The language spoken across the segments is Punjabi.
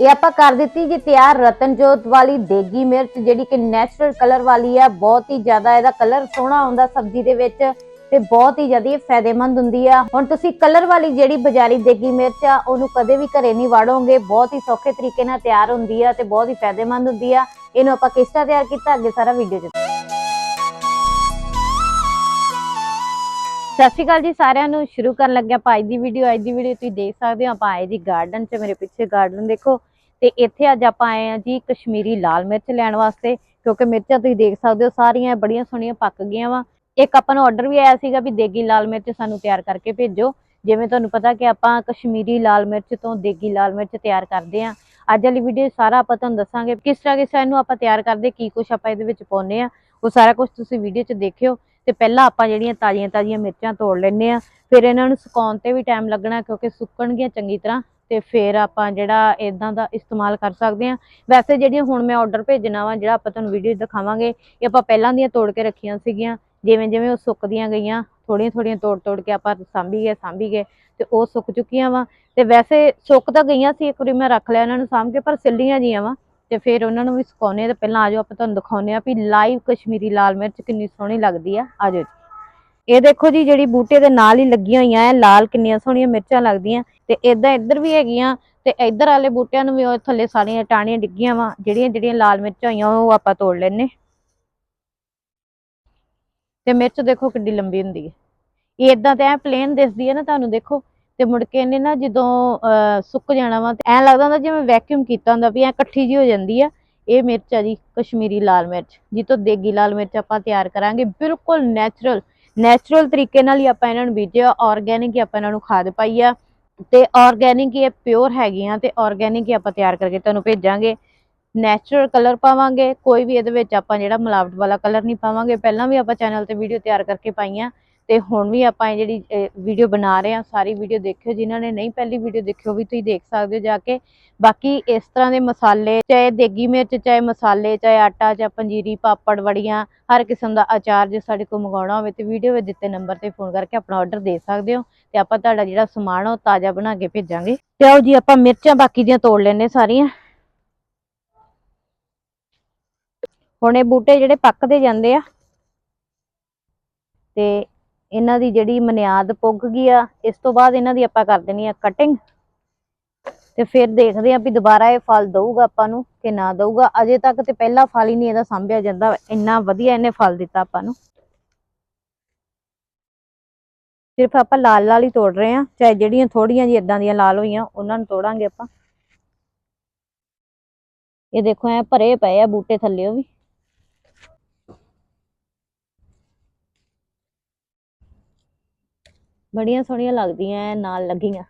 ਇਹ ਆਪਾਂ ਕਰ ਦਿੱਤੀ ਜੀ ਤਿਆਰ ਰਤਨਜੋਤ ਵਾਲੀ ਦੇਗੀ ਮਿਰਚ, ਜਿਹੜੀ ਕਿ ਨੈਚੁਰਲ ਕਲਰ ਵਾਲੀ ਆ, ਬਹੁਤ ਹੀ ਜ਼ਿਆਦਾ ਇਹਦਾ ਕਲਰ ਸੋਹਣਾ ਆਉਂਦਾ ਸਬਜ਼ੀ ਦੇ ਵਿੱਚ ਤੇ ਬਹੁਤ ਹੀ ਜ਼ਿਆਦਾ ਫਾਇਦੇਮੰਦ ਹੁੰਦੀ ਆ। ਹੁਣ ਤੁਸੀਂ ਕਲਰ ਵਾਲੀ ਜਿਹੜੀ ਬਾਜ਼ਾਰੀ ਦੇਗੀ ਮਿਰਚ ਆ, ਉਹਨੂੰ ਕਦੇ ਵੀ ਘਰੇ ਨਹੀਂ ਵਾੜੋਗੇ। ਬਹੁਤ ਹੀ ਸੌਖੇ ਤਰੀਕੇ ਨਾਲ ਤਿਆਰ ਹੁੰਦੀ ਆ ਤੇ ਬਹੁਤ ਹੀ ਫਾਇਦੇਮੰਦ ਹੁੰਦੀ ਆ। ਇਹਨੂੰ ਆਪਾਂ ਕਿਸ ਤਰ੍ਹਾਂ ਤਿਆਰ ਕੀਤਾ? ਅੱਗੇ ਸਾਰਾ ਵੀਡੀਓ ਚ ਸਤਿ ਸ਼੍ਰੀ ਅਕਾਲ ਜੀ ਸਾਰਿਆਂ ਨੂੰ। ਸ਼ੁਰੂ ਕਰਨ ਲੱਗਿਆ ਆਪਾਂ ਅੱਜ ਦੀ ਵੀਡੀਓ ਅੱਜ ਦੀ ਵੀਡੀਓ ਤੁਸੀਂ ਦੇਖ ਸਕਦੇ ਹੋ। ਆਪਾਂ ਆਏ ਜੀ ਗਾਰਡਨ 'ਚ, ਮੇਰੇ ਪਿੱਛੇ ਗਾਰਡਨ ਦੇਖੋ। ਤੇ ਇੱਥੇ ਅੱਜ ਆਪਾਂ ਆਏ ਆ ਜੀ ਕਸ਼ਮੀਰੀ ਲਾਲ ਮਿਰਚ ਲੈਣ ਵਾਸਤੇ, ਕਿਉਂਕਿ ਮਿਰਚਾਂ ਤੁਸੀਂ ਦੇਖ ਸਕਦੇ ਹੋ, ਸਾਰੀਆਂ ਬੜੀਆਂ ਸੋਹਣੀਆਂ ਪੱਕ ਗਈਆਂ ਵਾ। ਇੱਕ ਆਪਾਂ ਨੂੰ ਆਰਡਰ ਵੀ ਆਇਆ ਸੀਗਾ ਵੀ ਦੇਗੀ ਲਾਲ ਮਿਰਚ ਸਾਨੂੰ ਤਿਆਰ ਕਰਕੇ ਭੇਜੋ। ਜਿਵੇਂ ਤੁਹਾਨੂੰ ਪਤਾ ਕਿ ਆਪਾਂ ਕਸ਼ਮੀਰੀ ਲਾਲ ਮਿਰਚ ਤੋਂ ਦੇਗੀ ਲਾਲ ਮਿਰਚ ਤਿਆਰ ਕਰਦੇ ਆ ਅੱਜ ਵਾਲੀ ਵੀਡੀਓ ਸਾਰਾ ਆਪਾਂ ਤੁਹਾਨੂੰ ਦੱਸਾਂਗੇ ਕਿਸ ਤਰ੍ਹਾਂ ਕਿਸ ਤਰ੍ਹਾਂ ਇਹਨੂੰ ਆਪਾਂ ਤਿਆਰ ਕਰਦੇ, ਕੀ ਕੁਝ ਆਪਾਂ ਇਹਦੇ ਵਿੱਚ ਪਾਉਨੇ ਆ ਉਹ ਸਾਰਾ ਕੁਝ ਤੁਸੀਂ ਵੀਡੀਓ 'ਚ ਦੇਖਿਓ। ਤੇ ਪਹਿਲਾਂ ਆਪਾਂ ਜਿਹੜੀਆਂ ਤਾਜ਼ੀਆਂ ਤਾਜ਼ੀਆਂ ਮਿਰਚਾਂ ਤੋੜ ਲੈਨੇ ਆ ਫਿਰ ਇਹਨਾਂ ਨੂੰ ਸੁਕਾਉਣ ਤੇ ਵੀ ਟਾਈਮ ਲੱਗਣਾ ਕਿਉਂਕਿ ਸੁੱਕਣਗੀਆਂ ਚੰਗੀ ਤਰ੍ਹਾਂ ਤੇ ਫਿਰ ਆਪਾਂ ਜਿਹੜਾ ਇਦਾਂ ਦਾ ਇਸਤੇਮਾਲ ਕਰ ਸਕਦੇ ਆ ਵੈਸੇ ਜਿਹੜੀਆਂ ਹੁਣ ਮੈਂ ਆਰਡਰ ਭੇਜਣਾ ਵਾ, ਜਿਹੜਾ ਆਪਾਂ ਤੁਹਾਨੂੰ ਵੀਡੀਓ ਦਿਖਾਵਾਂਗੇ, ਇਹ ਆਪਾਂ ਪਹਿਲਾਂ ਦੀਆਂ ਤੋੜ ਕੇ ਰੱਖੀਆਂ ਸੀਗੀਆਂ। ਜਿਵੇਂ ਜਿਵੇਂ ਉਹ ਸੁੱਕਦੀਆਂ ਗਈਆਂ, ਥੋੜੀਆਂ ਥੋੜੀਆਂ ਤੋੜ ਤੋੜ ਕੇ ਆਪਾਂ ਸਾਂਭੀ ਗਏ ਸਾਂਭੀ ਗਏ ਤੇ ਉਹ ਸੁੱਕ ਚੁੱਕੀਆਂ ਵਾ। ਤੇ ਵੈਸੇ ਸੁੱਕ ਤਾਂ ਗਈਆਂ ਸੀ, ਇੱਕ ਵਾਰੀ ਮੈਂ ਰੱਖ ਲਿਆ ਇਹਨਾਂ ਨੂੰ ਸਾਂਭ ਕੇ, ਪਰ ਸਿੱਲੀਆਂ ਜੀਆਂ ਵਾ। ਤੇ ਫਿਰ ਉਹਨਾਂ ਨੂੰ ਵੀ ਸੁਕਾਉਣੇ ਆ ਤਾਂ ਪਹਿਲਾਂ ਆਜੋ ਆਪਾਂ ਤੁਹਾਨੂੰ ਦਿਖਾਉਨੇ ਆ ਵੀ ਲਾਈਵ ਕਸ਼ਮੀਰੀ ਲਾਲ ਮਿਰਚ ਕਿੰਨੀ ਸੋਹਣੀ ਲੱਗਦੀ ਆ। ਆਜੋ ਜੀ। ਇਹ ਦੇਖੋ ਜੀ, ਜਿਹੜੀ ਬੂਟੇ ਦੇ ਨਾਲ ਹੀ ਲੱਗੀਆਂ ਹੋਈਆਂ ਐ, ਲਾਲ ਕਿੰਨੀਆਂ ਸੋਹਣੀਆਂ ਮਿਰਚਾਂ ਲੱਗਦੀਆਂ। ਤੇ ਇਦਾਂ ਇੱਧਰ ਵੀ ਹੈਗੀਆਂ ਤੇ ਇੱਧਰ ਵਾਲੇ ਬੂਟਿਆਂ ਨੂੰ ਵੀ ਉਹ ਥੱਲੇ ਸਾਰੀਆਂ ਟਾਹਣੀਆਂ ਡਿੱਗੀਆਂ ਵਾ, ਜਿਹੜੀਆਂ ਜਿਹੜੀਆਂ ਲਾਲ ਮਿਰਚਾਂ ਹੋਈਆਂ, ਉਹ ਆਪਾਂ ਤੋੜ ਲੈਨੇ ਤੇ ਮਿਰਚ ਦੇਖੋ ਕਿੱਡੀ ਲੰਬੀ ਹੁੰਦੀ ਹੈ ਇਹ ਇਦਾਂ ਤੇ ਐ ਪਲੇਨ ਦਿਸਦੀ ਹੈ ਨਾ, ਤੁਹਾਨੂੰ ਦੇਖੋ ਤੇ ਮੁੜ ਕੇ ਇਹਨੇ ਨਾ ਜਦੋਂ ਸੁੱਕ ਜਾਣਾ ਵਾ ਤੇ ਐ ਲੱਗਦਾ ਹੁੰਦਾ ਜਿਵੇਂ ਵੈਕਿਊਮ ਕੀਤਾ ਹੁੰਦਾ ਵੀ ਐ ਇਕੱਠੀ ਜੀ ਹੋ ਜਾਂਦੀ ਆ। ਇਹ ਮਿਰਚ ਆ ਜੀ, ਕਸ਼ਮੀਰੀ ਲਾਲ ਮਿਰਚ ਜਿੱਤੋਂ ਦੇਗੀ ਲਾਲ ਮਿਰਚ ਆਪਾਂ ਤਿਆਰ ਕਰਾਂਗੇ। ਬਿਲਕੁਲ ਨੈਚੁਰਲ ਨੈਚੁਰਲ ਤਰੀਕੇ ਨਾਲ ਹੀ ਆਪਾਂ ਇਹਨਾਂ ਨੂੰ ਬੀਜਿਆ ਆਰਗੈਨਿਕ ਹੀ ਆਪਾਂ ਇਹਨਾਂ ਨੂੰ ਖਾਦ ਪਾਈ ਆ। ਤੇ ਆਰਗੈਨਿਕ ਹੀ ਇਹ ਪਿਓਰ ਹੈਗੀਆਂ ਤੇ ਆਰਗੈਨਿਕ ਹੀ ਆਪਾਂ ਤਿਆਰ ਕਰਕੇ ਤੁਹਾਨੂੰ ਭੇਜਾਂਗੇ। ਨੈਚੁਰਲ ਕਲਰ ਪਾਵਾਂਗੇ, ਕੋਈ ਵੀ ਇਹਦੇ ਵਿੱਚ ਆਪਾਂ ਜਿਹੜਾ ਮਿਲਾਵਟ ਵਾਲਾ ਕਲਰ ਨਹੀਂ ਪਾਵਾਂਗੇ। ਪਹਿਲਾਂ ਵੀ ਆਪਾਂ ਚੈਨਲ ਤੇ ਵੀਡੀਓ ਤਿਆਰ ਕਰਕੇ ਪਾਈਆਂ। ਤੇ ਹੁਣ ਵੀ ਆਪਾਂ ਇਹ ਜਿਹੜੀ ਵੀਡੀਓ ਬਣਾ ਰਹੇ ਆ ਸਾਰੀ ਵੀਡੀਓ ਦੇਖਿਓ, ਜਿਨ੍ਹਾਂ ਨੇ ਨਹੀਂ ਪਹਿਲੀ ਵੀਡੀਓ ਦੇਖਿਓ ਵੀ ਤੁਸੀਂ ਦੇਖ ਸਕਦੇ ਹੋ ਜਾ ਕੇ। ਬਾਕੀ ਇਸ ਤਰ੍ਹਾਂ ਦੇ ਮਸਾਲੇ, ਚਾਹੇ ਦੇਗੀ ਮਿਰਚ, ਚਾਹੇ ਮਸਾਲੇ, ਚਾਹੇ ਆਟਾ, ਚਾਹੇ ਪੰਜੀਰੀ, ਪਾਪੜ, ਵੜੀਆਂ, ਹਰ ਕਿਸਮ ਦਾ ਅਚਾਰ ਜੇ ਸਾਡੇ ਕੋਲ ਮੰਗਾਉਣਾ ਹੋਵੇ ਤੇ ਵੀਡੀਓ ਵਿੱਚ ਦਿੱਤੇ ਨੰਬਰ ਤੇ ਫੋਨ ਕਰਕੇ ਆਪਣਾ ਆਰਡਰ ਦੇ ਸਕਦੇ ਹੋ। ਤੇ ਆਪਾਂ ਤੁਹਾਡਾ ਜਿਹੜਾ ਸਮਾਨ ਉਹ ਤਾਜ਼ਾ ਬਣਾ ਕੇ ਭੇਜਾਂਗੇ। ਤੇ ਆਓ ਜੀ, ਆਪਾਂ ਮਿਰਚਾਂ ਬਾਕੀ ਦੀਆਂ ਤੋੜ ਲੈਣੇ ਸਾਰੀਆਂ। ਹੁਣ ਇਹ ਬੂਟੇ ਜਿਹੜੇ ਪੱਕਦੇ ਜਾਂਦੇ ਆ। ਤੇ ਇਹਨਾਂ ਦੀ ਜਿਹੜੀ ਮਨਿਆਦ ਪੁੱਗ ਗਈ ਆ, ਇਸ ਤੋਂ ਬਾਅਦ ਇਹਨਾਂ ਦੀ ਆਪਾਂ ਕਰ ਦੇਣੀ ਆ ਕਟਿੰਗ ਤੇ ਫਿਰ ਦੇਖਦੇ ਆ ਵੀ ਦੁਬਾਰਾ ਇਹ ਫਲ ਦਊਗਾ ਆਪਾਂ ਨੂੰ ਕਿ ਨਾ ਦਊਗਾ। ਅਜੇ ਤੱਕ ਤੇ ਪਹਿਲਾ ਫਲ ਹੀ ਨਹੀਂ ਇਹਦਾ ਸੰਭਿਆ ਜਾਂਦਾ, ਇੰਨਾ ਵਧੀਆ ਇਹਨੇ ਫਲ ਦਿੱਤਾ ਆਪਾਂ ਨੂੰ। ਸਿਰਫ ਆਪਾਂ ਲਾਲ ਲਾਲ ਹੀ ਤੋੜ ਰਹੇ ਆ, ਚਾਹੇ ਜਿਹੜੀਆਂ ਥੋੜੀਆਂ ਜੀ ਇਦਾਂ ਦੀਆਂ ਲਾਲ ਹੋਈਆਂ, ਉਹਨਾਂ ਨੂੰ ਤੋੜਾਂਗੇ ਆਪਾਂ। ਇਹ ਦੇਖੋ, ਐ ਭਰੇ ਪਏ ਆ ਬੂਟੇ ਥੱਲੇ ਵੀ। ਬੜੀਆਂ ਸੋਹਣੀਆਂ ਲੱਗਦੀਆਂ ਐ, ਨਾਲ ਲੱਗੀਆਂ।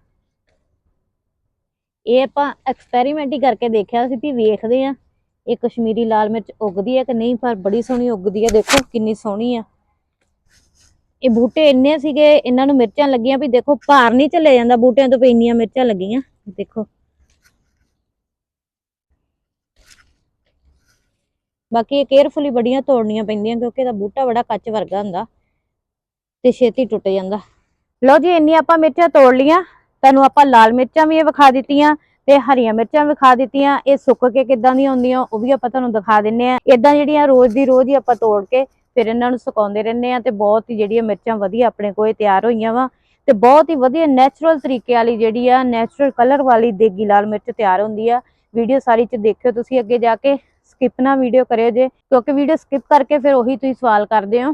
ਇਹ ਆਪਾਂ ਐਕਸਪੈਰੀਮੈਂਟ ਹੀ ਕਰਕੇ ਦੇਖਿਆ ਸੀ ਵੀ ਵੇਖਦੇ ਆ, ਇਹ ਕਸ਼ਮੀਰੀ ਲਾਲ ਮਿਰਚ ਉੱਗਦੀ ਹੈ ਕਿ ਨਹੀਂ, ਪਰ ਬੜੀ ਸੋਹਣੀ ਉੱਗਦੀ ਹੈ ਦੇਖੋ ਕਿੰਨੀ ਸੋਹਣੀ ਆ। ਇਹ ਬੂਟੇ ਇੰਨੇ ਸੀਗੇ, ਇਹਨਾਂ ਨੂੰ ਮਿਰਚਾਂ ਲੱਗੀਆਂ ਵੀ ਦੇਖੋ, ਭਾਰ ਨਹੀਂ ਚੱਲੇ ਜਾਂਦਾ, ਬੂਟਿਆਂ ਤੋਂ ਵੀ ਇੰਨੀਆਂ ਮਿਰਚਾਂ ਲੱਗੀਆਂ, ਦੇਖੋ। ਬਾਕੀ ਇਹ ਕੇਅਰਫੁਲੀ ਬੜੀਆਂ ਤੋੜਨੀਆਂ ਪੈਂਦੀਆਂ, ਕਿਉਂਕਿ ਇਹਦਾ ਬੂਟਾ ਬੜਾ ਕੱਚ ਵਰਗਾ ਹੁੰਦਾ ਤੇ ਛੇਤੀ ਟੁੱਟ ਜਾਂਦਾ। ਲਓ ਜੀ, ਇੰਨੀਆਂ ਆਪਾਂ ਮਿਰਚਾਂ ਤੋੜ ਲੀਆਂ ਤੁਹਾਨੂੰ ਆਪਾਂ ਲਾਲ ਮਿਰਚਾਂ ਵੀ ਇਹ ਵਿਖਾ ਦਿੱਤੀਆਂ ਤੇ ਹਰੀਆਂ ਮਿਰਚਾਂ ਵਿਖਾ ਦਿੱਤੀਆਂ। ਇਹ ਸੁੱਕ ਕੇ ਕਿੱਦਾਂ ਦੀਆਂ ਹੁੰਦੀਆਂ, ਉਹ ਵੀ ਆਪਾਂ ਤੁਹਾਨੂੰ ਦਿਖਾ ਦਿੰਨੇ ਆ। ਇਦਾਂ ਜਿਹੜੀਆਂ ਰੋਜ਼ ਦੀ ਰੋਜ਼ ਹੀ ਆਪਾਂ ਤੋੜ ਕੇ ਫਿਰ ਇਹਨਾਂ ਨੂੰ ਸੁਕਾਉਂਦੇ ਰਹਿੰਦੇ ਆ ਤੇ ਬਹੁਤ ਹੀ ਜਿਹੜੀਆਂ ਮਿਰਚਾਂ ਵਧੀਆ ਆਪਣੇ ਕੋਲ ਤਿਆਰ ਹੋਈਆਂ ਵਾ ਤੇ ਬਹੁਤ ਹੀ ਵਧੀਆ ਨੈਚੁਰਲ ਤਰੀਕੇ ਵਾਲੀ ਜਿਹੜੀ ਆ ਨੈਚੁਰਲ ਕਲਰ ਵਾਲੀ ਦੇਗੀ ਲਾਲ ਮਿਰਚ ਤਿਆਰ ਹੁੰਦੀ ਆ। ਵੀਡੀਓ ਸਾਰੀ ਚ ਦੇਖਿਓ ਤੁਸੀਂ ਅੱਗੇ ਜਾ ਕੇ ਸਕਿਪ ਨਾ ਵੀਡੀਓ ਕਰਿਓ ਜੇ, ਕਿਉਂਕਿ ਵੀਡੀਓ ਸਕਿਪ ਕਰਕੇ ਫਿਰ ਉਹੀ ਤੁਸੀਂ ਸਵਾਲ ਕਰਦੇ ਹੋ।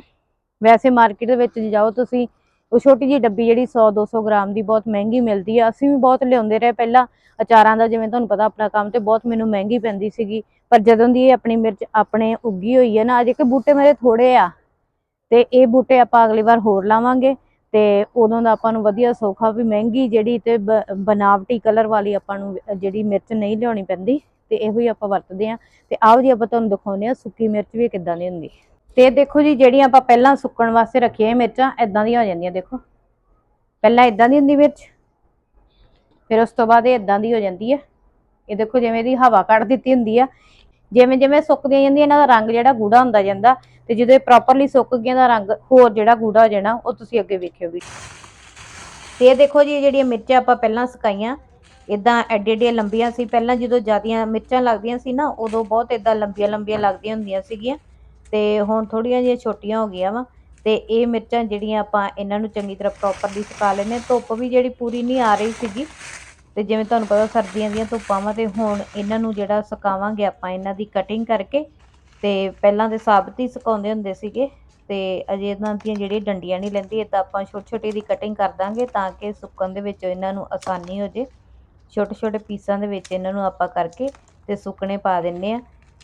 ਵੈਸੇ ਮਾਰਕੀਟ ਦੇ ਵਿੱਚ ਜਾਓ ਤੁਸੀਂ ਉਹ ਛੋਟੀ ਜਿਹੀ ਡੱਬੀ ਜਿਹੜੀ 100 200 ਗ੍ਰਾਮ ਦੀ ਬਹੁਤ ਮਹਿੰਗੀ ਮਿਲਦੀ ਆ। ਅਸੀਂ ਵੀ ਬਹੁਤ ਲਿਆਉਂਦੇ ਰਹੇ। ਪਹਿਲਾਂ ਅਚਾਰਾਂ ਦਾ ਜਿਵੇਂ ਤੁਹਾਨੂੰ ਪਤਾ ਆਪਣਾ ਕੰਮ ਤੇ ਬਹੁਤ ਮੈਨੂੰ ਮਹਿੰਗੀ ਪੈਂਦੀ ਸੀਗੀ। ਪਰ ਜਦੋਂ ਦੀ ਇਹ ਆਪਣੀ ਮਿਰਚ ਆਪਣੇ ਉੱਗੀ ਹੋਈ ਹੈ ਨਾ, ਅਜੇ ਕਿ ਬੂਟੇ ਮੇਰੇ ਥੋੜੇ ਆ। ਤੇ ਇਹ ਬੂਟੇ ਆਪਾਂ ਅਗਲੀ ਵਾਰ ਹੋਰ ਲਾਵਾਂਗੇ। ਤੇ ਉਦੋਂ ਦਾ ਆਪਾਂ ਨੂੰ ਵਧੀਆ ਸੌਖਾ ਵੀ ਮਹਿੰਗੀ ਜਿਹੜੀ ਤੇ ਬ- ਬਨਾਵਟੀ ਕਲਰ ਵਾਲੀ ਆਪਾਂ ਨੂੰ ਜਿਹੜੀ ਮਿਰਚ ਨਹੀਂ ਲਿਆਉਣੀ ਪੈਂਦੀ। ਤੇ ਇਹੋ ਹੀ ਆਪਾਂ ਵਰਤਦੇ ਆ ਤੇ ਆਓ ਜੀ ਆਪਾਂ ਤੁਹਾਨੂੰ ਦਿਖਾਉਂਦੇ ਆ ਸੁੱਕੀ ਮਿਰਚ ਵੀ ਕਿੱਦਾਂ ਦੀ ਹੁੰਦੀ। ਤੇ ਦੇਖੋ ਜੀ, ਜਿਹੜੀਆਂ ਆਪਾਂ ਪਹਿਲਾਂ ਸੁੱਕਣ ਵਾਸਤੇ ਰੱਖੀਆਂ ਮਿਰਚਾਂ ਇਦਾਂ ਦੀਆਂ ਹੋ ਜਾਂਦੀਆਂ, ਦੇਖੋ। ਪਹਿਲਾਂ ਇਦਾਂ ਦੀ ਹੁੰਦੀ ਮਿਰਚ, ਫਿਰ ਉਸ ਤੋਂ ਬਾਅਦ ਇਹ ਇਦਾਂ ਦੀ ਹੋ ਜਾਂਦੀ ਹੈ ਇਹ ਦੇਖੋ ਜਿਵੇਂ ਇਹਦੀ ਹਵਾ ਕੱਢ ਦਿੱਤੀ ਹੁੰਦੀ ਆ। ਜਿਵੇਂ ਜਿਵੇਂ ਸੁੱਕਦੀਆਂ ਜਾਂਦੀਆਂ, ਇਹਨਾਂ ਦਾ ਰੰਗ ਜਿਹੜਾ ਗੂੜਾ ਹੁੰਦਾ ਜਾਂਦਾ ਤੇ ਜਦੋਂ ਇਹ ਪ੍ਰੋਪਰਲੀ ਸੁੱਕ ਗਿਆ ਦਾ ਰੰਗ ਹੋਰ ਜਿਹੜਾ ਗੂੜਾ ਹੋ ਜਾਣਾ, ਉਹ ਤੁਸੀਂ ਅੱਗੇ ਵੇਖਿਓ ਵੀ। ਤੇ ਇਹ ਦੇਖੋ ਜੀ ਜਿਹੜੀਆਂ ਮਿਰਚਾਂ ਆਪਾਂ ਪਹਿਲਾਂ ਸੁਕਾਈਆਂ ਇਦਾਂ ਐਡੇ ਐਡੇ ਲੰਬੀਆਂ ਸੀ। ਪਹਿਲਾਂ ਜਦੋਂ ਜਿਆਦੀਆਂ ਮਿਰਚਾਂ ਲੱਗਦੀਆਂ ਸੀ ਨਾ, ਉਦੋਂ ਬਹੁਤ ਇਦਾਂ ਲੰਬੀਆਂ ਲੰਬੀਆਂ ਲੱਗਦੀਆਂ ਹੁੰਦੀਆਂ ਸੀਗੀਆਂ। ਅਤੇ ਹੁਣ ਥੋੜ੍ਹੀਆਂ ਜਿਹੀਆਂ ਛੋਟੀਆਂ ਹੋ ਗਈਆਂ ਵਾ ਅਤੇ ਇਹ ਮਿਰਚਾਂ ਜਿਹੜੀਆਂ ਆਪਾਂ ਇਹਨਾਂ ਨੂੰ ਚੰਗੀ ਤਰ੍ਹਾਂ ਪ੍ਰੋਪਰਲੀ ਸੁਕਾ ਲੈਨੇ ਧੁੱਪ ਵੀ ਜਿਹੜੀ ਪੂਰੀ ਨਹੀਂ ਆ ਰਹੀ ਸੀਗੀ ਅਤੇ ਜਿਵੇਂ ਤੁਹਾਨੂੰ ਪਤਾ ਸਰਦੀਆਂ ਦੀਆਂ ਧੁੱਪਾਂ ਵਾ ਅਤੇ ਹੁਣ ਇਹਨਾਂ ਨੂੰ ਜਿਹੜਾ ਸੁਕਾਵਾਂਗੇ ਆਪਾਂ ਇਹਨਾਂ ਦੀ ਕਟਿੰਗ ਕਰਕੇ ਅਤੇ ਪਹਿਲਾਂ ਤਾਂ ਸਾਬਤ ਹੀ ਸੁਕਾਉਂਦੇ ਹੁੰਦੇ ਸੀਗੇ ਅਤੇ ਅਜੇ ਇਹਨਾਂ ਦੀਆਂ ਜਿਹੜੀਆਂ ਡੰਡੀਆਂ ਨਹੀਂ ਲੈਂਦੀ ਇਦਾਂ ਆਪਾਂ ਛੋਟੀ ਛੋਟੀ ਦੀ ਕਟਿੰਗ ਕਰ ਦਾਂਗੇ ਤਾਂ ਕਿ ਸੁੱਕਣ ਦੇ ਵਿੱਚ ਇਹਨਾਂ ਨੂੰ ਆਸਾਨੀ ਹੋ ਜੇ। ਛੋਟੇ ਛੋਟੇ ਪੀਸਾਂ ਦੇ ਵਿੱਚ ਇਹਨਾਂ ਨੂੰ ਆਪਾਂ ਕਰਕੇ ਅਤੇ ਸੁੱਕਣੇ ਪਾ ਦਿੰਦੇ ਆ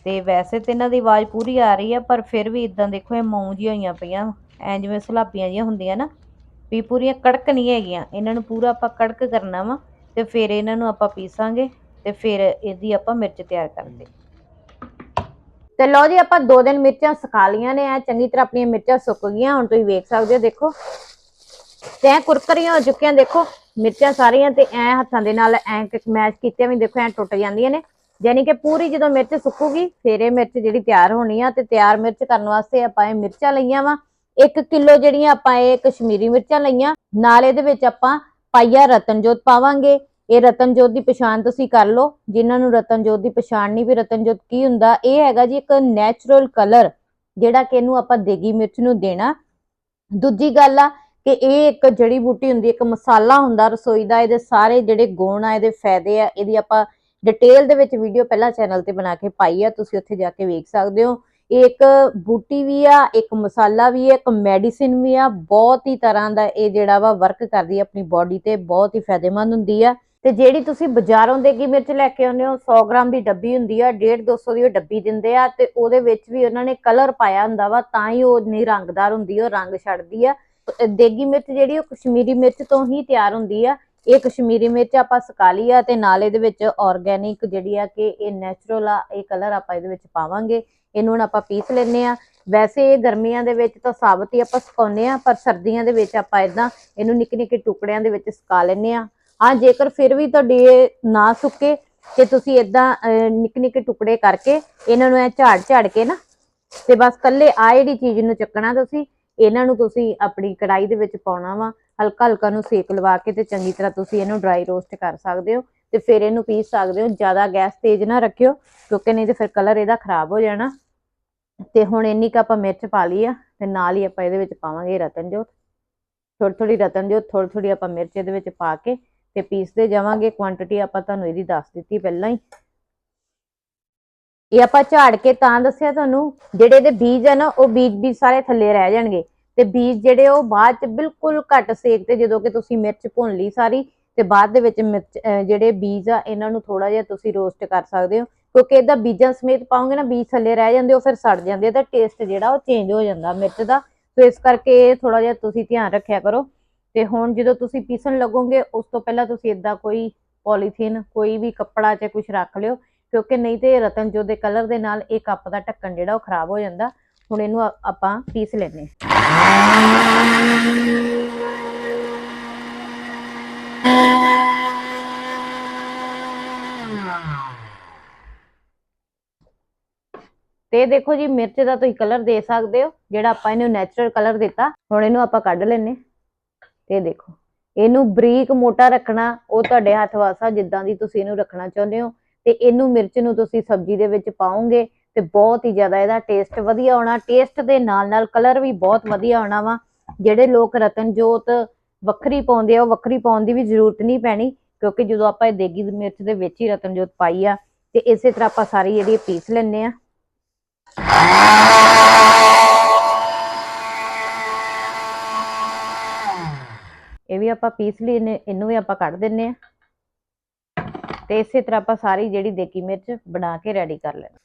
ਤੇ ਵੈਸੇ ਤੇ ਇਹਨਾਂ ਦੀ ਆਵਾਜ਼ ਪੂਰੀ ਆ ਰਹੀ ਆ, ਪਰ ਫਿਰ ਵੀ ਇਦਾਂ ਦੇਖੋ ਇਹ ਮੌਂ ਜਿਹੀਆਂ ਹੋਈਆਂ ਪਈਆਂ, ਐਂ ਜਿਵੇਂ ਸਲਾਬੀਆਂ ਜਿਹੀਆਂ ਹੁੰਦੀਆਂ ਨਾ, ਵੀ ਪੂਰੀਆਂ ਕੜਕ ਨਹੀਂ ਹੈਗੀਆਂ, ਇਹਨਾਂ ਨੂੰ ਪੂਰਾ ਆਪਾਂ ਕੜਕ ਕਰਨਾ ਵਾ, ਤੇ ਫਿਰ ਇਹਨਾਂ ਨੂੰ ਆਪਾਂ ਪੀਸਾਂਗੇ, ਤੇ ਫਿਰ ਇਹਦੀ ਆਪਾਂ ਮਿਰਚ ਤਿਆਰ ਕਰਦੇ। ਤੇ ਲਓ ਜੀ, ਆਪਾਂ ਦੋ ਦਿਨ ਮਿਰਚਾਂ ਸੁਕਾ ਲੀਆਂ ਨੇ, ਐ ਚੰਗੀ ਤਰ੍ਹਾਂ ਆਪਣੀਆਂ ਮਿਰਚਾਂ ਸੁੱਕ ਗਈਆਂ, ਹੁਣ ਤੁਸੀਂ ਵੇਖ ਸਕਦੇ ਹੋ, ਦੇਖੋ। ਤੇ ਐ ਕੁਰਕਰੀਆਂ ਹੋ ਚੁੱਕੀਆਂ, ਦੇਖੋ, ਮਿਰਚਾਂ ਸਾਰੀਆਂ ਤੇ ਐ ਹੱਥਾਂ ਦੇ ਨਾਲ ਐ ਮੈਸ਼ ਕੀਤੀਆਂ ਵੀ, ਦੇਖੋ, ਐ ਟੁੱਟ ਜਾਂਦੀਆਂ ਨੇ। ਯਾਨੀ ਕਿ ਪੂਰੀ ਜਦੋਂ ਮਿਰਚ ਸੁੱਕੂਗੀ, ਫਿਰ ਇਹ ਮਿਰਚ ਜਿਹੜੀ ਤਿਆਰ ਹੋਣੀ ਆ ਤੇ ਤਿਆਰ ਮਿਰਚ ਕਰਨ ਵਾਸਤੇ ਆਪਾਂ ਇਹ ਮਿਰਚਾਂ ਲਈਆਂ ਵਾ। 1 ਕਿਲੋ ਜਿਹੜੀਆਂ ਆਪਾਂ ਇਹ ਕਸ਼ਮੀਰੀ ਮਿਰਚਾਂ ਲਈਆਂ, ਨਾਲ ਇਹਦੇ ਵਿੱਚ ਆਪਾਂ ਪਾਈਆ ਰਤਨਜੋਤ ਪਾਵਾਂਗੇ। ਇਹ ਰਤਨਜੋਤ ਦੀ ਪਛਾਣ ਤੁਸੀਂ ਕਰ ਲਓ। ਜਿਨ੍ਹਾਂ ਨੂੰ ਰਤਨਜੋਤ ਦੀ ਪਛਾਣ ਨਹੀਂ ਵੀ ਰਤਨਜੋਤ ਕੀ ਹੁੰਦਾ, ਇਹ ਹੈਗਾ ਜੀ ਇੱਕ ਨੈਚੁਰਲ ਕਲਰ ਜਿਹੜਾ ਕਿ ਇਹਨੂੰ ਆਪਾਂ ਦੇਗੀ ਮਿਰਚ ਨੂੰ ਦੇਣਾ। ਦੂਜੀ ਗੱਲ ਆ ਕਿ ਇਹ ਇੱਕ ਜੜੀ ਬੂਟੀ ਹੁੰਦੀ, ਇੱਕ ਮਸਾਲਾ ਹੁੰਦਾ ਰਸੋਈ ਦਾ, ਇਹਦੇ ਸਾਰੇ ਜਿਹੜੇ ਗੁਣ ਆ, ਇਹਦੇ ਫਾਇਦੇ ਆ, ਇਹਦੀ ਆਪਾਂ ਡਿਟੇਲ ਦੇ ਵਿੱਚ ਵੀਡੀਓ ਪਹਿਲਾਂ ਚੈਨਲ ਤੇ ਬਣਾ ਕੇ ਪਾਈ ਆ, ਤੁਸੀਂ ਉੱਥੇ ਜਾ ਕੇ ਵੇਖ ਸਕਦੇ ਹੋ। ਇਹ ਇੱਕ ਬੂਟੀ ਵੀ ਆ, ਇੱਕ ਮਸਾਲਾ ਵੀ ਆ, ਇੱਕ ਮੈਡੀਸਿਨ ਵੀ ਆ। ਬਹੁਤ ਹੀ ਤਰ੍ਹਾਂ ਦਾ ਇਹ ਜਿਹੜਾ ਵਾ ਵਰਕ ਕਰਦੀ ਆ, ਆਪਣੀ ਬਾਡੀ ਤੇ ਬਹੁਤ ਹੀ ਫਾਇਦੇਮੰਦ ਹੁੰਦੀ ਆ। ਤੇ ਜਿਹੜੀ ਤੁਸੀਂ ਬਾਜ਼ਾਰੋਂ ਦੇਗੀ ਮਿਰਚ ਲੈ ਕੇ ਆਉਂਦੇ ਹੋ 100 ਗ੍ਰਾਮ ਦੀ ਡੱਬੀ ਹੁੰਦੀ ਆ 1.5 200 ਦੀ ਉਹ ਡੱਬੀ ਦਿੰਦੇ ਆ ਤੇ ਉਹਦੇ ਵਿੱਚ ਵੀ ਉਹਨਾਂ ਨੇ ਕਲਰ ਪਾਇਆ ਹੁੰਦਾ ਵਾ, ਤਾਂ ਹੀ ਉਹ ਨਹੀਂ ਰੰਗਦਾਰ ਹੁੰਦੀ ਉਹ ਰੰਗ ਛੱਡਦੀ ਆ। ਦੇਗੀ ਮਿਰਚ ਜਿਹੜੀ ਉਹ ਕਸ਼ਮੀਰੀ ਮਿਰਚ ਤੋਂ ਹੀ ਤਿਆਰ ਹੁੰਦੀ ਆ। ਇਹ ਕਸ਼ਮੀਰੀ ਮਿਰਚ ਆਪਾਂ ਸੁਕਾ ਆ ਤੇ ਨਾਲ ਇਹਦੇ ਵਿੱਚ ਆਰਗੈਨਿਕ ਜਿਹੜੀ ਆ ਕਿ ਇਹ ਨੈਚੁਰਲ ਆ, ਇਹ ਕਲਰ ਆਪਾਂ ਇਹਦੇ ਵਿੱਚ ਪਾਵਾਂਗੇ। ਇਹਨੂੰ ਹੁਣ ਆਪਾਂ ਪੀਸ ਲੈਨੇ ਆ। ਵੈਸੇ ਇਹ ਗਰਮੀਆਂ ਦੇ ਵਿੱਚ ਤਾਂ ਸਾਬਤ ਹੀ ਆਪਾਂ ਸੁਕਾਉਂਦੇ ਆ, ਪਰ ਸਰਦੀਆਂ ਦੇ ਵਿੱਚ ਆਪਾਂ ਇਦਾਂ ਇਹਨੂੰ ਨਿੱਕੇ ਨਿੱਕੇ ਟੁਕੜਿਆਂ ਦੇ ਵਿੱਚ ਸੁਕਾ ਲੈਨੇ ਆ। ਹਾਂ, ਜੇਕਰ ਫਿਰ ਵੀ ਤੁਹਾਡੀ ਇਹ ਨਾ ਸੁੱਕੇ ਤੇ ਤੁਸੀਂ ਇਦਾਂ ਨਿੱਕੇ ਨਿੱਕੇ ਟੁਕੜੇ ਕਰਕੇ ਇਹਨਾਂ ਨੂੰ ਇਹ ਝਾੜ ਝਾੜ ਕੇ ਨਾ, ਤੇ ਬਸ ਕੱਲੇ ਆ ਜਿਹੜੀ ਚੀਜ਼ ਨੂੰ ਚੱਕਣਾ ਤੁਸੀਂ ਇਹਨਾਂ ਨੂੰ ਤੁਸੀਂ ਆਪਣੀ ਕੜਾਈ ਦੇ ਵਿੱਚ ਪਾਉਣਾ ਵਾ, ਹਲਕਾ ਹਲਕਾ ਨੂੰ ਸੇਕ ਲਵਾ ਕੇ ਤੇ ਚੰਗੀ ਤਰ੍ਹਾਂ ਤੁਸੀਂ ਇਹਨੂੰ ਡਰਾਈ ਰੋਸਟ ਕਰ ਸਕਦੇ ਹੋ ਤੇ ਫਿਰ ਇਹਨੂੰ ਪੀਸ ਸਕਦੇ ਹੋ, ਜ਼ਿਆਦਾ ਗੈਸ ਤੇਜ਼ ਨਾ ਰੱਖਿਓ ਕਿਉਂਕਿ ਨਹੀਂ ਤੇ ਫਿਰ ਕਲਰ ਇਹਦਾ ਖਰਾਬ ਹੋ ਜਾਣਾ। ਤੇ ਹੁਣ ਇੰਨੀ ਕੁ ਆਪਾਂ ਮਿਰਚ ਪਾ ਲਈ ਆ ਤੇ ਨਾਲ ਹੀ ਆਪਾਂ ਇਹਦੇ ਵਿੱਚ ਪਾਵਾਂਗੇ ਰਤਨਜੋਤ। ਥੋੜੀ ਥੋੜੀ ਰਤਨਜੋਤ ਥੋੜੀ ਥੋੜੀ ਆਪਾਂ ਮਿਰਚ ਇਹਦੇ ਵਿੱਚ ਪਾ ਕੇ ਤੇ ਪੀਸਦੇ ਜਾਵਾਂਗੇ। ਕੁਆਂਟੀਟੀ ਆਪਾਂ ਤੁਹਾਨੂੰ ਇਹਦੀ ਦੱਸ ਦਿੱਤੀ ਪਹਿਲਾਂ ਹੀ। ਇਹ ਆਪਾਂ ਝਾੜ ਕੇ ਤਾਂ ਦੱਸਿਆ ਤੁਹਾਨੂੰ, ਜਿਹੜੇ ਇਹਦੇ ਬੀਜ ਆ ਨਾ, ਉਹ ਬੀਜ ਵੀ ਸਾਰੇ ਥੱਲੇ ਰਹਿ ਜਾਣਗੇ। ਤੇ ਬੀਜ ਜਿਹੜੇ ਉਹ ਬਾਅਦ ਚ ਬਿਲਕੁਲ ਘੱਟ ਸੇਕ ਤੇ ਜਦੋਂ ਕਿ ਤੁਸੀਂ ਮਿਰਚ ਭੁੰਨ ਲਈ ਸਾਰੀ, ਤੇ ਬਾਅਦ ਦੇ ਵਿੱਚ ਮਿਰਚ ਜਿਹੜੇ ਬੀਜ ਆ, ਇਹਨਾਂ ਨੂੰ ਥੋੜਾ ਜਿਹਾ ਤੁਸੀਂ ਰੋਸਟ ਕਰ ਸਕਦੇ ਹੋ। ਕਿਉਂਕਿ ਇਹਦਾ ਬੀਜਾਂ ਸਮੇਤ ਪਾਉਂਗੇ ਨਾ, ਬੀਜ ਥੱਲੇ ਰਹਿ ਜਾਂਦੇ ਉਹ ਫਿਰ ਸੜ ਜਾਂਦੇ ਤਾਂ ਟੇਸਟ ਜਿਹੜਾ ਉਹ ਚੇਂਜ ਹੋ ਜਾਂਦਾ ਮਿਰਚ ਦਾ। ਸੋ ਇਸ ਕਰਕੇ ਥੋੜਾ ਜਿਹਾ ਤੁਸੀਂ ਧਿਆਨ ਰੱਖਿਆ ਕਰੋ। ਤੇ ਹੁਣ ਜਦੋਂ ਤੁਸੀਂ ਪੀਸਣ ਲੱਗੋਗੇ, ਉਸ ਤੋਂ ਪਹਿਲਾਂ ਤੁਸੀਂ ਇਦਾਂ ਕੋਈ ਪੋਲੀਥੀਨ ਕੋਈ ਵੀ ਕੱਪੜਾ ਚ ਕੁਝ ਰੱਖ ਲਿਓ। ਕਿਉਂਕਿ ਨਹੀਂ ਤੇ ਰਤਨ ਰਤਨਜੋਤ ਦੇ ਕਲਰ ਦੇ ਨਾਲ ਇਹ ਕੱਪ ਦਾ ਢੱਕਣ ਜਿਹੜਾ ਉਹ ਖਰਾਬ ਹੋ ਜਾਂਦਾ, ਹੁਣ ਇਹਨੂੰ ਆਪਾਂ ਪੀਸ ਲੈਨੇ ਤੇ ਦੇਖੋ ਜੀ, ਮਿਰਚ ਦਾ ਤੁਸੀਂ ਕਲਰ ਦੇ ਸਕਦੇ ਹੋ, ਜਿਹੜਾ ਆਪਾਂ ਇਹਨੂੰ ਨੈਚੁਰਲ ਕਲਰ ਦਿੱਤਾ, ਹੁਣ ਇਹਨੂੰ ਆਪਾਂ ਕੱਢ ਲੈਨੇ ਤੇ ਦੇਖੋ, ਇਹਨੂੰ ਬਰੀਕ ਮੋਟਾ ਰੱਖਣਾ, ਉਹ ਤੁਹਾਡੇ ਹੱਥ ਵਾਸਾ ਜਿੱਦਾਂ ਦੀ ਤੁਸੀਂ ਇਹਨੂੰ ਰੱਖਣਾ ਚਾਹੁੰਦੇ ਹੋ। ਤੇ ਇਹਨੂੰ ਮਿਰਚ ਨੂੰ ਤੁਸੀਂ ਸਬਜ਼ੀ ਦੇ ਵਿੱਚ ਪਾਓਗੇ ਤੇ ਬਹੁਤ ਹੀ ਜ਼ਿਆਦਾ ਇਹਦਾ ਟੇਸਟ ਵਧੀਆ ਆਉਣਾ ਟੇਸਟ ਦੇ ਨਾਲ ਨਾਲ ਕਲਰ ਵੀ ਬਹੁਤ ਵਧੀਆ ਆਉਣਾ ਵਾ। ਜਿਹੜੇ ਲੋਕ ਰਤਨਜੋਤ ਵੱਖਰੀ ਪਾਉਂਦੇ ਆ, ਉਹ ਵੱਖਰੀ ਪਾਉਣ ਦੀ ਵੀ ਜ਼ਰੂਰਤ ਨਹੀਂ ਪੈਣੀ, ਕਿਉਂਕਿ ਜਦੋਂ ਆਪਾਂ ਇਹ ਦੇਗੀ ਮਿਰਚ ਦੇ ਵਿੱਚ ਹੀ ਰਤਨਜੋਤ ਪਾਈ ਆ, ਤੇ ਇਸੇ ਤਰ੍ਹਾਂ ਆਪਾਂ ਸਾਰੀ ਜਿਹੜੀ ਪੀਸ ਲੈਨੇ ਆ। ਇਹ ਵੀ ਆਪਾਂ ਪੀਸ ਲਈ, ਇਹਨੇ- ਇਹਨੂੰ ਵੀ ਆਪਾਂ ਕੱਢ ਦਿੰਨੇ ਆ। ਤੇ ਇਸੇ ਤਰ੍ਹਾਂ ਆਪਾਂ ਸਾਰੀ ਜਿਹੜੀ ਦੇਗੀ ਮਿਰਚ ਬਣਾ ਕੇ ਰੈਡੀ ਕਰ ਲੈਣਾ।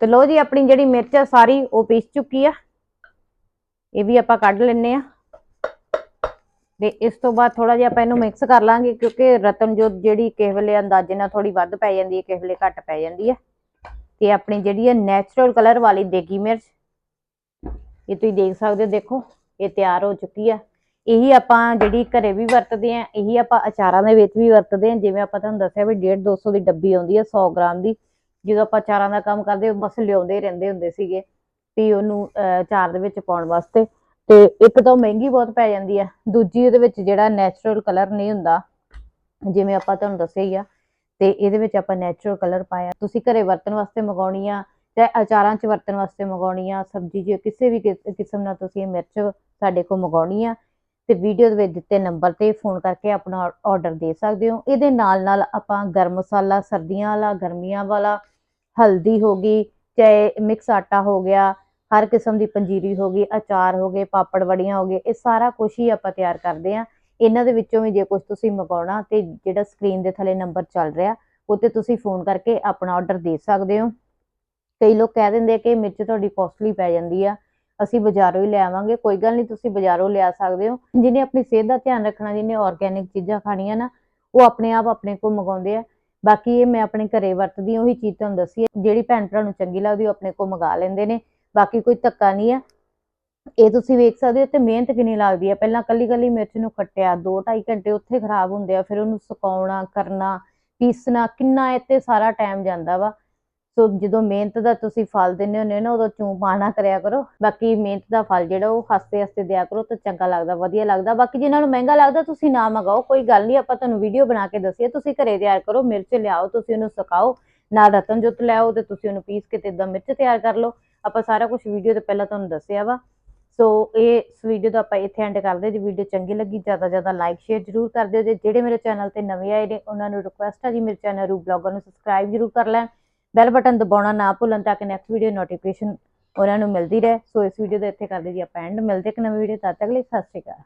ਤੇ ਲੋ ਜੀ, ਆਪਣੀ ਜਿਹੜੀ ਮਿਰਚ ਆ, ਸਾਰੀ ਉਹ ਪੀਸ ਚੁੱਕੀ ਆ। ਇਹ ਵੀ ਆਪਾਂ ਕੱਢ ਲੈਨੇ ਆ। ਤੇ ਇਸ ਤੋਂ ਬਾਅਦ ਥੋੜਾ ਜਿਹਾ ਆਪਾਂ ਇਹਨੂੰ ਮਿਕਸ ਕਰ ਲਾਂਗੇ, ਕਿਉਂਕਿ ਰਤਨਜੋਤ ਜਿਹੜੀ ਕਿਸੇ ਵੇਲੇ ਅੰਦਾਜ਼ੇ ਨਾਲ ਥੋੜੀ ਵੱਧ ਪੈ ਜਾਂਦੀ ਹੈ, ਕਿਸੇ ਵੇਲੇ ਘੱਟ ਪੈ ਜਾਂਦੀ ਹੈ। ਤੇ ਆਪਣੀ ਜਿਹੜੀ ਹੈ ਨੈਚੁਰਲ ਕਲਰ ਵਾਲੀ ਦੇਗੀ ਮਿਰਚ। ਇਹ ਤੁਸੀਂ ਦੇਖ ਸਕਦੇ ਹੋ, ਦੇਖੋ, ਇਹ ਤਿਆਰ ਹੋ ਚੁੱਕੀ ਆ। ਇਹੀ ਆਪਾਂ ਜਿਹੜੀ ਘਰੇ ਵੀ ਵਰਤਦੇ ਆ, ਇਹੀ ਆਪਾਂ ਅਚਾਰਾਂ ਦੇ ਵਿੱਚ ਵੀ ਵਰਤਦੇ ਆ। ਜਿਵੇਂ ਆਪਾਂ ਤੁਹਾਨੂੰ ਦੱਸਿਆ ਵੀ 1.5 200 ਦੀ ਡੱਬੀ ਆਉਂਦੀ ਆ 100 ਗ੍ਰਾਮ ਦੀ। ਜਦੋਂ ਆਪਾਂ ਅਚਾਰਾਂ ਦਾ ਕੰਮ ਕਰਦੇ ਬਸ ਲਿਆਉਂਦੇ ਹੀ ਰਹਿੰਦੇ ਹੁੰਦੇ ਸੀਗੇ ਵੀ ਉਹਨੂੰ ਅਚਾਰ ਦੇ ਵਿੱਚ ਪਾਉਣ ਵਾਸਤੇ। ਤੇ ਇੱਕ ਤਾਂ ਉਹ ਮਹਿੰਗੀ ਬਹੁਤ ਪੈ ਜਾਂਦੀ ਆ। ਦੂਜੀ ਉਹਦੇ ਵਿੱਚ ਜਿਹੜਾ ਨੈਚੁਰਲ ਕਲਰ ਨਹੀਂ ਹੁੰਦਾ, ਜਿਵੇਂ ਆਪਾਂ ਤੁਹਾਨੂੰ ਦੱਸਿਆ ਹੀ ਆ ਤੇ ਇਹਦੇ ਵਿੱਚ ਆਪਾਂ ਨੈਚੁਰਲ ਕਲਰ ਪਾਇਆ। ਤੁਸੀਂ ਘਰੇ ਵਰਤਣ ਵਾਸਤੇ ਮੰਗਾਉਣੀ ਆ ਚਾਹੇ ਅਚਾਰਾਂ 'ਚ ਵਰਤਣ ਵਾਸਤੇ ਮੰਗਾਉਣੀ ਆ ਸਬਜ਼ੀ 'ਚ ਕਿਸੇ ਵੀ ਕਿਸ- ਕਿਸਮ ਨਾਲ ਤੁਸੀਂ ਇਹ ਮਿਰਚ ਸਾਡੇ ਕੋਲ ਮੰਗਾਉਣੀ ਆ ਤੇ ਵੀਡੀਓ ਦੇ ਵਿੱਚ ਦਿੱਤੇ ਨੰਬਰ ਤੇ ਫੋਨ ਕਰਕੇ ਆਪਣਾ ਆਰਡਰ ਦੇ ਸਕਦੇ ਹੋ। ਇਹਦੇ ਨਾਲ ਨਾਲ ਆਪਾਂ ਗਰਮ ਮਸਾਲਾ, ਸਰਦੀਆਂ ਵਾਲਾ, ਗਰਮੀਆਂ ਵਾਲਾ, ਹਲਦੀ ਹੋ ਗਈ, ਚਾਹੇ ਮਿਕਸ ਆਟਾ ਹੋ ਗਿਆ, ਹਰ ਕਿਸਮ ਦੀ ਪੰਜੀਰੀ ਹੋ ਗਈ ਅਚਾਰ ਹੋ ਗਏ, ਪਾਪੜ ਵੜੀਆਂ ਹੋ ਗਏ, ਇਹ ਸਾਰਾ ਕੁਝ ਹੀ ਆਪਾਂ ਤਿਆਰ ਕਰਦੇ ਆ ਇਹਨਾਂ ਦੇ ਵਿੱਚੋਂ ਵੀ ਜੇ ਕੁਝ ਤੁਸੀਂ ਮੰਗਾਉਣਾ ਤੇ ਜਿਹੜਾ ਸਕਰੀਨ ਦੇ ਥੱਲੇ ਨੰਬਰ ਚੱਲ ਰਿਹਾ ਉਹ ਤੇ ਤੁਸੀਂ ਫੋਨ ਕਰਕੇ ਆਪਣਾ ਆਰਡਰ ਦੇ ਸਕਦੇ ਹੋ। ਕਈ ਲੋਕ ਕਹਿ ਦਿੰਦੇ ਆ ਕਿ ਮਿਰਚ ਤੁਹਾਡੀ ਕੋਸਟਲੀ ਪੈ ਜਾਂਦੀ ਆ, ਅਸੀਂ ਬਾਜ਼ਾਰੋਂ ਹੀ ਲੈ ਆਵਾਂਗੇ, ਕੋਈ ਗੱਲ ਨਹੀਂ ਤੁਸੀਂ ਬਾਜ਼ਾਰੋਂ ਲਿਆ ਸਕਦੇ ਹੋ। ਜਿਹਨੇ ਆਪਣੀ ਸਿਹਤ ਦਾ ਧਿਆਨ ਰੱਖਣਾ, ਜਿਹਨੇ ਆਰਗੈਨਿਕ ਚੀਜ਼ਾਂ ਖਾਣੀਆਂ ਨਾ, ਉਹ ਆਪਣੇ ਆਪ ਆਪਣੇ ਕੋਲ ਮੰਗਾਉਂਦੇ ਆ। ਬਾਕੀ ਇਹ ਮੈਂ ਆਪਣੇ ਘਰੇ ਵਰਤਦੀ ਉਹੀ ਚੀਜ਼ ਤੁਹਾਨੂੰ ਦੱਸੀ ਹੈ ਜਿਹੜੀ ਭੈਣ ਭਰਾ ਨੂੰ ਚੰਗੀ ਲੱਗਦੀ, ਉਹ ਆਪਣੇ ਕੋਲ ਮੰਗਾ ਲੈਂਦੇ ਨੇ। ਬਾਕੀ ਕੋਈ ਧੱਕਾ ਨਹੀਂ ਆ। ਇਹ ਤੁਸੀਂ ਵੇਖ ਸਕਦੇ ਹੋ ਤੇ ਮਿਹਨਤ ਕਿੰਨੀ ਲੱਗਦੀ ਹੈ। ਪਹਿਲਾਂ ਕੱਲੀ ਕੱਲੀ ਮਿਰਚ ਨੂੰ ਕੱਟਿਆ 2-2.5 ਘੰਟੇ ਉੱਥੇ ਖਰਾਬ ਹੁੰਦੇ ਆ, ਫਿਰ ਉਹਨੂੰ ਸੁਕਾਉਣਾ, ਕਰਨਾ, ਪੀਸਣਾ, ਕਿੰਨਾ ਇੱਥੇ ਸਾਰਾ ਟਾਈਮ ਜਾਂਦਾ ਵਾ। ਸੋ ਜਦੋਂ ਮਿਹਨਤ ਦਾ ਤੁਸੀਂ ਫਲ ਦਿੰਦੇ ਹੁੰਦੇ ਹੋ ਨਾ, ਉਦੋਂ ਚੂੰ ਪਾਣਾ ਕਰਿਆ ਕਰੋ। ਬਾਕੀ ਮਿਹਨਤ ਦਾ ਫਲ ਜਿਹੜਾ, ਉਹ ਹੱਸਦੇ ਹੱਸਦੇ ਦਿਆ ਕਰੋ, ਤਾਂ ਚੰਗਾ ਲੱਗਦਾ, ਵਧੀਆ ਲੱਗਦਾ। ਬਾਕੀ ਜਿਨ੍ਹਾਂ ਨੂੰ ਮਹਿੰਗਾ ਲੱਗਦਾ, ਤੁਸੀਂ ਨਾ ਮੰਗਾਓ, ਕੋਈ ਗੱਲ ਨਹੀਂ, ਆਪਾਂ ਤੁਹਾਨੂੰ ਵੀਡੀਓ ਬਣਾ ਕੇ ਦੱਸੀਏ। ਤੁਸੀਂ ਘਰੇ ਤਿਆਰ ਕਰੋ, ਮਿਰਚ ਲਿਆਓ, ਤੁਸੀਂ ਉਹਨੂੰ ਸੁਕਾਓ ਨਾਲ ਰਤਨ ਰਤਨਜੋਤ ਲਿਆਓ ਤੇ ਤੁਸੀਂ ਉਹਨੂੰ ਪੀਸ ਕੇ ਤੇ ਇਦਾਂ ਮਿਰਚ ਤਿਆਰ ਕਰ ਲਓ। ਆਪਾਂ ਸਾਰਾ ਕੁਝ ਵੀਡੀਓ ਤੇ ਪਹਿਲਾਂ ਤੁਹਾਨੂੰ ਦੱਸਿਆ ਵਾ। ਸੋ ਇਹ ਇਸ ਵੀਡੀਓ ਦਾ ਆਪਾਂ ਇੱਥੇ ਐਂਡ ਕਰਦੇ ਜੇ ਵੀਡੀਓ ਚੰਗੀ ਲੱਗੀ, ਜ਼ਿਆਦਾ ਜ਼ਿਆਦਾ ਲਾਈਕ ਸ਼ੇਅਰ ਜਰੂਰ ਕਰ ਦਿਓ। ਜੇ ਜਿਹੜੇ ਮੇਰੇ ਚੈਨਲ ਤੇ ਨਵੇਂ ਆਏ ਨੇ, ਉਹਨਾਂ ਨੂੰ ਰਿਕੁਐਸਟ ਹੈ ਜੀ, ਮੇਰੇ ਚੈਨਲ ਰੂ ਬਲੌਗਰ ਨੂੰ ਸਬਸਕ੍ਰਾਈਬ ਜਰੂਰ ਕਰ ਲੈਣ। ਬੈਲ ਬਟਨ ਦਬਾਉਣਾ ਨਾ ਭੁੱਲਣ ਤਾਂ ਕਿ ਨੈਕਸਟ ਵੀਡੀਓ ਨੋਟੀਫਿਕੇਸ਼ਨ ਉਹਨਾਂ ਨੂੰ ਮਿਲਦੀ ਰਹੇ। ਸੋ ਇਸ ਵੀਡੀਓ ਦਾ ਇੱਥੇ ਕਰਦੇ ਜੀ, ਆਪਾਂ ਐਂਡ ਮਿਲਦੇ ਇੱਕ ਨਵੀਂ ਵੀਡੀਓ ਤਦ ਤੱਕ ਲਈ ਸਤਿ ਸ਼੍ਰੀ ਅਕਾਲ।